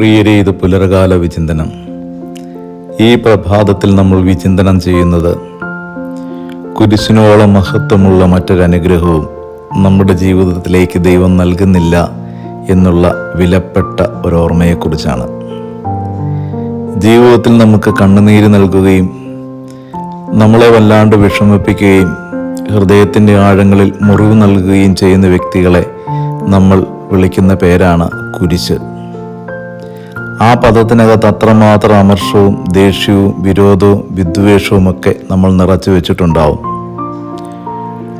പ്രിയരെ ഇത് പുലർകാല വിചിന്തനം. ഈ പ്രഭാതത്തിൽ നമ്മൾ വിചിന്തനം ചെയ്യുന്നത് കുരിശിനോളം മഹത്വമുള്ള മറ്റൊരനുഗ്രഹവും നമ്മുടെ ജീവിതത്തിലേക്ക് ദൈവം നൽകുന്നില്ല എന്നുള്ള വിലപ്പെട്ട ഒരോർമ്മയെക്കുറിച്ചാണ്. ജീവിതത്തിൽ നമുക്ക് കണ്ണുനീര് നൽകുകയും നമ്മളെ വല്ലാണ്ട് വിഷമിപ്പിക്കുകയും ഹൃദയത്തിന്റെ ആഴങ്ങളിൽ മുറിവ് നൽകുകയും ചെയ്യുന്ന വ്യക്തികളെ നമ്മൾ വിളിക്കുന്ന പേരാണ് കുരിശ്. ആ പദത്തിനകത്ത് അത്രമാത്രം അമർഷവും ദേഷ്യവും വിരോധവും വിദ്വേഷവും ഒക്കെ നമ്മൾ നിറച്ചു വെച്ചിട്ടുണ്ടാവും.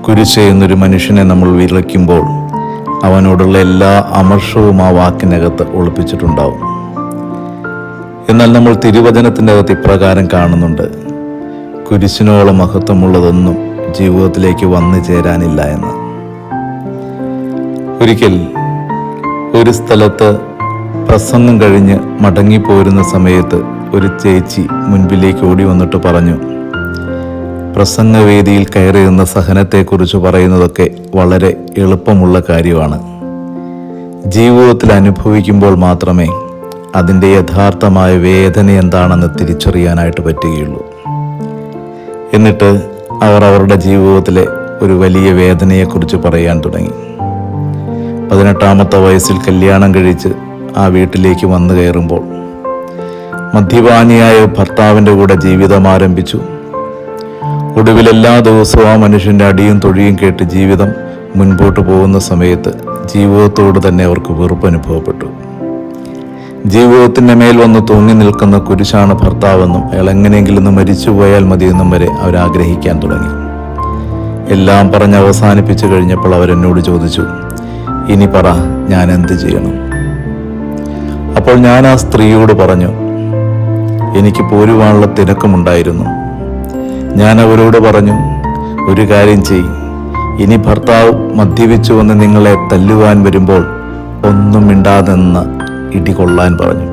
കുരിശ് എന്നൊരു മനുഷ്യനെ നമ്മൾ വിളിക്കുമ്പോൾ അവനോടുള്ള എല്ലാ അമർഷവും ആ വാക്കിനകത്ത് ഒളിപ്പിച്ചിട്ടുണ്ടാവും. എന്നാൽ നമ്മൾ തിരുവചനത്തിന്റെ അകത്ത് ഇപ്രകാരം കാണുന്നുണ്ട്. കുരിശിനോളം മഹത്വമുള്ളതൊന്നും ജീവിതത്തിലേക്ക് വന്നു ചേരാനില്ല എന്ന്. ഒരിക്കൽ ഒരു സ്ഥലത്ത് പ്രസംഗം കഴിഞ്ഞ് മടങ്ങിപ്പോരുന്ന സമയത്ത് ഒരു ചേച്ചി മുൻപിലേക്ക് ഓടി വന്നിട്ട് പറഞ്ഞു പ്രസംഗവേദിയിൽ കയറി സഹനത്തെക്കുറിച്ച് പറയുന്നതൊക്കെ വളരെ എളുപ്പമുള്ള കാര്യമാണ്. ജീവിതത്തിൽ അനുഭവിക്കുമ്പോൾ മാത്രമേ അതിന്റെ യഥാർത്ഥമായ വേദന എന്താണെന്ന് തിരിച്ചറിയാനായിട്ട് പറ്റുകയുള്ളൂ. എന്നിട്ട് അവർ അവരുടെ ജീവിതത്തിലെ ഒരു വലിയ വേദനയെക്കുറിച്ച് പറയാൻ തുടങ്ങി. പതിനെട്ടാമത്തെ വയസ്സിൽ കല്യാണം കഴിച്ച് ആ വീട്ടിലേക്ക് വന്നു കയറുമ്പോൾ മദ്യപാനിയായ ഭർത്താവിന്റെ കൂടെ ജീവിതം ആരംഭിച്ചു. ഒടുവിൽ എല്ലാ ദിവസവും ആ മനുഷ്യന്റെ അടിയും തൊഴിയും കേട്ട് ജീവിതം മുൻപോട്ട് പോകുന്ന സമയത്ത് ജീവിതത്തോട് തന്നെ അവർക്ക് വെറുപ്പ് അനുഭവപ്പെട്ടു. ജീവിതത്തിന്റെ മേൽ വന്ന് തൂങ്ങി നിൽക്കുന്ന കുരിശാണ് ഭർത്താവെന്നും അയാൾ എങ്ങനെയെങ്കിലും ഒന്ന് മരിച്ചു പോയാൽ മതിയെന്നും വരെ അവരാഗ്രഹിക്കാൻ തുടങ്ങി. എല്ലാം പറഞ്ഞ് അവസാനിപ്പിച്ചു കഴിഞ്ഞപ്പോൾ അവരെന്നോട് ചോദിച്ചു ഇനി പറ ഞാൻ എന്ത് ചെയ്യണം? അപ്പോൾ ഞാൻ ആ സ്ത്രീയോട് പറഞ്ഞു എനിക്ക് പോരുവാനുള്ള തിരക്കമുണ്ടായിരുന്നു. ഞാൻ അവരോട് പറഞ്ഞു ഒരു കാര്യം ചെയ് ഇനി ഭർത്താവ് മദ്യപിച്ചു വന്ന് നിങ്ങളെ തല്ലുവാൻ വരുമ്പോൾ ഒന്നും മിണ്ടാതെന്ന് ഇടികൊള്ളാൻ പറഞ്ഞു.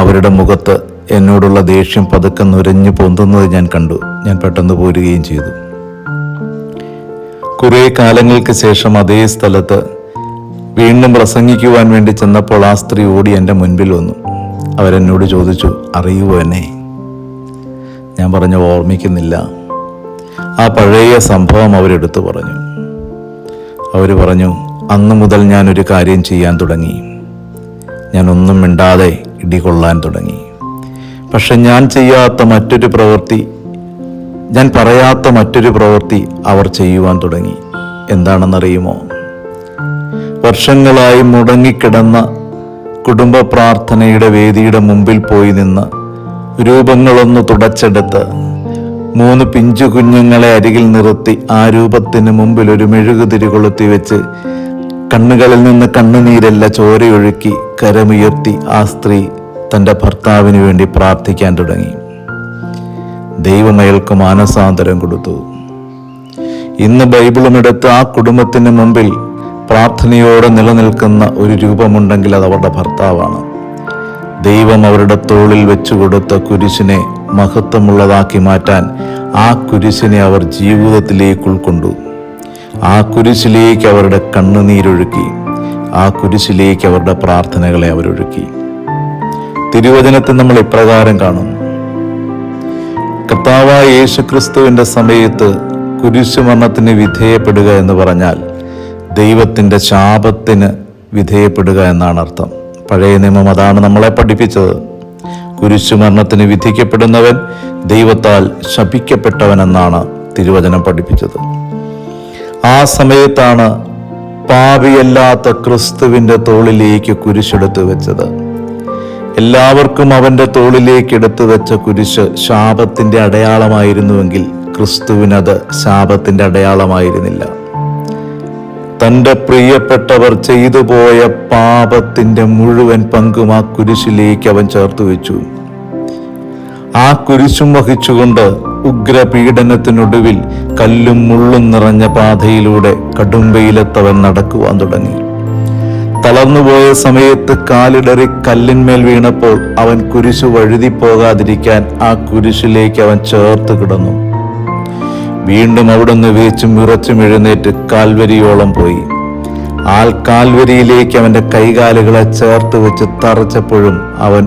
അവരുടെ മുഖത്ത് എന്നോടുള്ള ദേഷ്യം പതുക്കെ നുരഞ്ഞു പൊന്തുന്നത് ഞാൻ കണ്ടു. ഞാൻ പെട്ടെന്ന് പോരുകയും ചെയ്തു. കുറേ കാലങ്ങൾക്ക് ശേഷം അതേ സ്ഥലത്ത് വീണ്ടും പ്രസംഗിക്കുവാൻ വേണ്ടി ചെന്നപ്പോൾ ആ സ്ത്രീ ഓടി എന്റെ മുൻപിൽ വന്നു. അവരെന്നോട് ചോദിച്ചു അറിയുമോ എന്നെ? ഞാൻ പറഞ്ഞു ഓർമ്മിക്കുന്നില്ല. ആ പഴയ സംഭവം അവരെടുത്തു പറഞ്ഞു. അവർ പറഞ്ഞു അന്നു മുതൽ ഞാനൊരു കാര്യം ചെയ്യാൻ തുടങ്ങി. ഞാനൊന്നും മിണ്ടാതെ ഇടികൊള്ളാൻ തുടങ്ങി. പക്ഷെ ഞാൻ ചെയ്യാത്ത മറ്റൊരു പ്രവൃത്തി ഞാൻ പറയാത്ത മറ്റൊരു പ്രവൃത്തി അവർ ചെയ്യുവാൻ തുടങ്ങി. എന്താണെന്നറിയുമോ? വർഷങ്ങളായി മുടങ്ങിക്കിടന്ന കുടുംബ പ്രാർത്ഥനയുടെ വേദിയുടെ മുമ്പിൽ പോയി നിന്ന് രൂപങ്ങളൊന്ന് തുടച്ചെടുത്ത് മൂന്ന് പിഞ്ചു കുഞ്ഞുങ്ങളെ അരികിൽ നിർത്തി ആ രൂപത്തിന് മുമ്പിൽ ഒരു മെഴുകുതിരി കൊളുത്തി വെച്ച് കണ്ണുകളിൽ നിന്ന് കണ്ണുനീരല്ല ചോരയൊഴുക്കി കരമുയർത്തി ആ സ്ത്രീ തന്റെ ഭർത്താവിന് വേണ്ടി പ്രാർത്ഥിക്കാൻ തുടങ്ങി. ദൈവമയൽക്ക് മാനസാന്തരം കൊടുത്തു. ഇന്ന് ബൈബിളും എടുത്ത് ആ കുടുംബത്തിന് മുമ്പിൽ പ്രാർത്ഥനയോടെ നിലനിൽക്കുന്ന ഒരു രൂപമുണ്ടെങ്കിൽ അത് അവരുടെ ഭർത്താവാണ്. ദൈവം അവരുടെ തോളിൽ വെച്ചു കൊടുത്ത കുരിശിനെ മഹത്വമുള്ളതാക്കി മാറ്റാൻ ആ കുരിശിനെ അവർ ജീവിതത്തിലേക്ക് ഉൾക്കൊണ്ടു. ആ കുരിശിലേക്ക് അവരുടെ കണ്ണുനീരൊഴുക്കി. ആ കുരിശിലേക്ക് അവരുടെ പ്രാർത്ഥനകളെ അവരൊഴുക്കി. തിരുവചനത്തിൽ നമ്മൾ ഇപ്രകാരം കാണും. കർത്താവായ യേശുക്രിസ്തുവിന്റെ സമയത്ത് കുരിശുമരണത്തിന് വിധേയപ്പെടുക എന്ന് പറഞ്ഞാൽ ദൈവത്തിന്റെ ശാപത്തിന് വിധേയപ്പെടുക എന്നാണ് അർത്ഥം. പഴയ നിയമം അതാണ് നമ്മളെ പഠിപ്പിച്ചത്. കുരിശുമരണത്തിന് വിധിക്കപ്പെടുന്നവൻ ദൈവത്താൽ ശപിക്കപ്പെട്ടവനെന്നാണ് തിരുവചനം പഠിപ്പിച്ചത്. ആ സമയത്താണ് പാപിയല്ലാത്ത ക്രിസ്തുവിന്റെ തോളിലേക്ക് കുരിശെടുത്ത് വെച്ചത്. എല്ലാവർക്കും അവന്റെ തോളിലേക്ക് എടുത്തു വെച്ച കുരിശ് ശാപത്തിന്റെ അടയാളമായിരുന്നുവെങ്കിൽ ക്രിസ്തുവിനത് ശാപത്തിന്റെ അടയാളമായിരുന്നില്ല. തന്റെ പ്രിയപ്പെട്ടവർ ചെയ്തു പോയ പാപത്തിന്റെ മുഴുവൻ പങ്കും ആ കുരിശിലേക്ക് അവൻ ചേർത്ത് വെച്ചു. ആ കുരിശും വഹിച്ചുകൊണ്ട് ഉഗ്രപീഡനത്തിനൊടുവിൽ കല്ലും മുള്ളും നിറഞ്ഞ പാതയിലൂടെ കടുംബയിലെത്തവൻ നടക്കുവാൻ തുടങ്ങി. തളർന്നുപോയ സമയത്ത് കാലിടറി കല്ലിന്മേൽ വീണപ്പോൾ അവൻ കുരിശു വഴുതി പോകാതിരിക്കാൻ ആ കുരിശിലേക്ക് അവൻ ചേർത്ത് കിടന്നു. വീണ്ടും അവിടുന്ന് വീച്ചും വിറച്ചും എഴുന്നേറ്റ് കാൽവരിയോളം പോയി. ആൽ കാൽവരിയിലേക്ക് അവന്റെ കൈകാലുകളെ ചേർത്ത് വെച്ച് തറച്ചപ്പോഴും അവൻ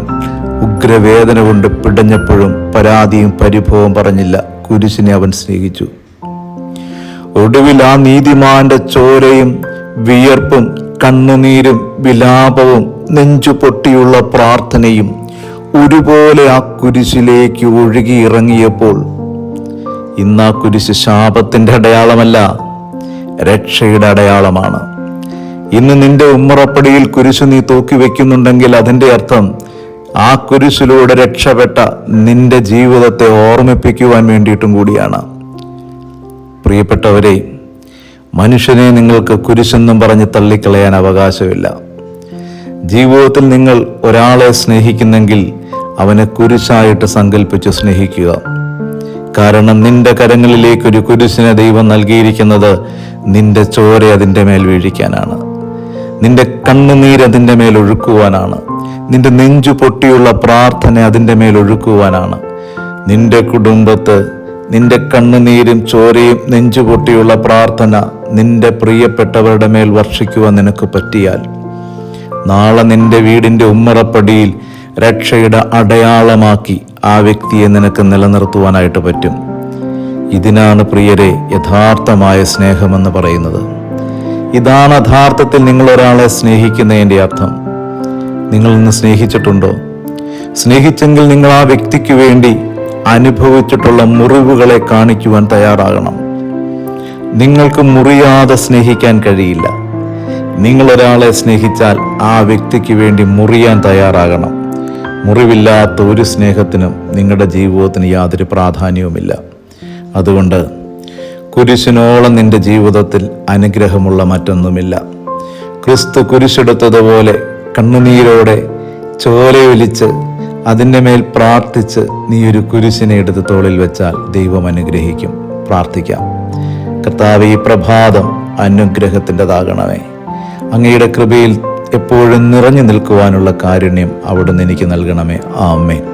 ഉഗ്രവേദന കൊണ്ട് പിടഞ്ഞപ്പോഴും പരാതിയും പരിഭവവും പറഞ്ഞില്ല. കുരിശിനെ അവൻ സ്നേഹിച്ചു. ഒടുവിൽ ആ നീതിമാന്റെ ചോരയും വിയർപ്പും കണ്ണുനീരും വിലാപവും നെഞ്ചു പൊട്ടിയുള്ള പ്രാർത്ഥനയും ഒരുപോലെ ആ കുരിശിലേക്ക് ഒഴുകി ഇറങ്ങിയപ്പോൾ ഇന്ന് ആ കുരിശ് ശാപത്തിന്റെ അടയാളമല്ല രക്ഷയുടെ അടയാളമാണ്. ഇന്ന് നിന്റെ ഉമ്മറപ്പടിയിൽ കുരിശ് നീ തൂക്കി വെക്കുന്നുണ്ടെങ്കിൽ അതിന്റെ അർത്ഥം ആ കുരിശിലൂടെ രക്ഷപ്പെട്ട നിന്റെ ജീവിതത്തെ ഓർമ്മിപ്പിക്കുവാൻ വേണ്ടിയിട്ടും കൂടിയാണ്. പ്രിയപ്പെട്ടവരെ മനുഷ്യനെ നിങ്ങൾക്ക് കുരിശെന്നും പറഞ്ഞ് തള്ളിക്കളയാൻ അവകാശമില്ല. ജീവിതത്തിൽ നിങ്ങൾ ഒരാളെ സ്നേഹിക്കുന്നെങ്കിൽ അവനെ കുരിശായിട്ട് സങ്കല്പിച്ച് സ്നേഹിക്കുക. കാരണം നിന്റെ കരങ്ങളിലേക്ക് ഒരു കുരിശിനെ ദൈവം നൽകിയിരിക്കുന്നത് നിന്റെ ചോര അതിന്റെ മേൽ വീഴിക്കാനാണ്. നിന്റെ കണ്ണുനീര് അതിന്റെ മേൽ ഒഴുക്കുവാനാണ്. നിന്റെ നെഞ്ചു പൊട്ടിയുള്ള പ്രാർത്ഥന അതിന്റെ മേൽ ഒഴുക്കുവാനാണ്. നിന്റെ കുടുംബത്ത് നിന്റെ കണ്ണുനീരും ചോരയും നെഞ്ചു പൊട്ടിയുള്ള പ്രാർത്ഥന നിന്റെ പ്രിയപ്പെട്ടവരുടെ മേൽ വർഷിക്കുവാൻ നിനക്ക് പറ്റിയാൽ നാളെ നിന്റെ വീടിന്റെ ഉമ്മറപ്പടിയിൽ രക്ഷയുടെ അടയാളമാക്കി ആ വ്യക്തിയെ നിനക്ക് നിലനിർത്തുവാനായിട്ട് പറ്റും. ഇതിനാണ് പ്രിയരെ യഥാർത്ഥമായ സ്നേഹമെന്ന് പറയുന്നത്. ഇതാണ് യഥാർത്ഥത്തിൽ നിങ്ങൾ ഒരാളെ സ്നേഹിക്കുന്നതിന്റെ അർത്ഥം. നിങ്ങൾ ഇന്ന് സ്നേഹിച്ചിട്ടുണ്ടോ? സ്നേഹിച്ചെങ്കിൽ നിങ്ങൾ ആ വ്യക്തിക്ക് വേണ്ടി അനുഭവിച്ചിട്ടുള്ള മുറിവുകളെ കാണിക്കുവാൻ തയ്യാറാകണം. നിങ്ങൾക്ക് മുറിയാതെ സ്നേഹിക്കാൻ കഴിയില്ല. നിങ്ങൾ ഒരാളെ സ്നേഹിച്ചാൽ ആ വ്യക്തിക്ക് വേണ്ടി മുറിയാൻ തയ്യാറാകണം. മുറിവില്ലാത്ത ഒരു സ്നേഹത്തിനും നിങ്ങളുടെ ജീവിതത്തിന് യാതൊരു പ്രാധാന്യവുമില്ല. അതുകൊണ്ട് കുരിശിനോളം നിന്റെ ജീവിതത്തിൽ അനുഗ്രഹമുള്ള മറ്റൊന്നുമില്ല. ക്രിസ്തു കുരിശെടുത്തതുപോലെ കണ്ണുനീരോടെ ചോലയൊലിച്ച് അതിന്റെ മേൽ പ്രാർത്ഥിച്ച് നീ ഒരു കുരിശിനെ എടുത്ത് തോളിൽ വെച്ചാൽ ദൈവം അനുഗ്രഹിക്കും. പ്രാർത്ഥിക്കാം. കർത്താവ് ഈ പ്രഭാതം അനുഗ്രഹത്തിന്റെതാകണമേ. അങ്ങയുടെ കൃപയിൽ എപ്പോഴും നിറഞ്ഞു നിൽക്കുവാനുള്ള കാരുണ്യം അവിടുന്ന് എനിക്ക് നൽകണമേ. ആമേൻ.